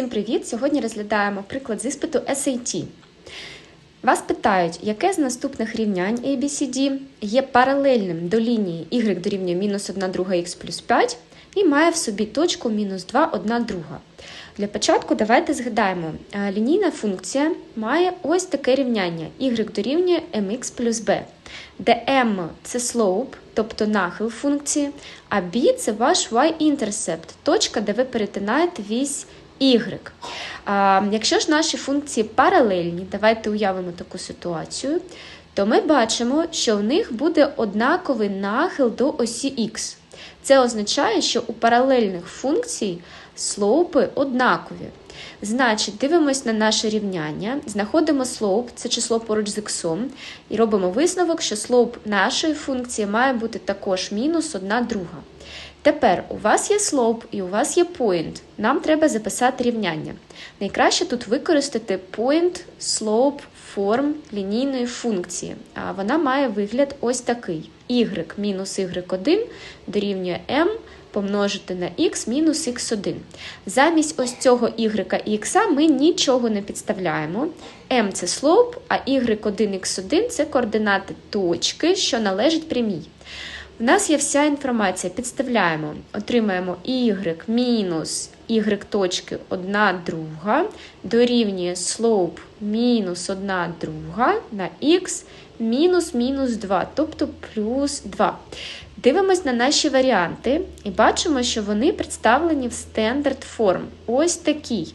Всім привіт! Сьогодні розглядаємо приклад з іспиту SAT. Вас питають, яке з наступних рівнянь ABCD є паралельним до лінії y дорівнює мінус 1 друга х плюс 5 і має в собі точку мінус 2 1 друга. Для початку давайте згадаємо, лінійна функція має ось таке рівняння y дорівнює mx плюс b, де m – це slope, тобто нахил функції, а b – це ваш y-intercept, точка, де ви перетинаєте вісь y. Якщо ж наші функції паралельні, давайте уявимо таку ситуацію, то ми бачимо, що в них буде однаковий нахил до осі х. Це означає, що у паралельних функцій слоупи однакові. Значить, дивимось на наше рівняння, знаходимо слоуп, це число поруч з х, і робимо висновок, що слоуп нашої функції має бути також мінус 1 друга. Тепер у вас є слоуп і у вас є point. Нам треба записати рівняння. Найкраще тут використати point slope форм лінійної функції. А вона має вигляд ось такий: y мінус y1 дорівнює m помножити на x мінус x1. Замість ось цього y і x ми нічого не підставляємо. m – це slope, а y1, x1 – це координати точки, що належать прямій. У нас є вся інформація, підставляємо, отримаємо y мінус y точки 1 друга, дорівнює slope мінус 1 друга на x мінус мінус 2, тобто плюс 2. Дивимось на наші варіанти і бачимо, що вони представлені в standard form. Ось такий.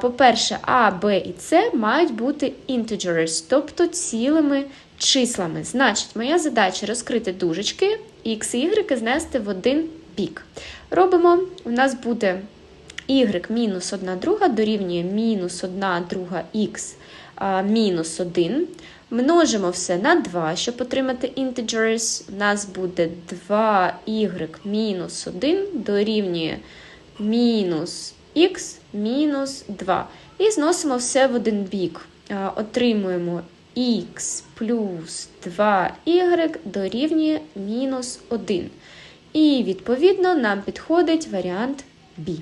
По-перше, А, Б і С мають бути integers, тобто цілими числами. Значить, моя задача розкрити дужечки x і y знести в один бік. Робимо, у нас буде y мінус 1 друга дорівнює мінус 1 друга х мінус 1. Множимо все на 2, щоб отримати integers. У нас буде 2y мінус 1 дорівнює мінус х мінус 2. І зносимо все в один бік. Отримуємо х плюс 2y дорівнює мінус 1. І, відповідно, нам підходить варіант B.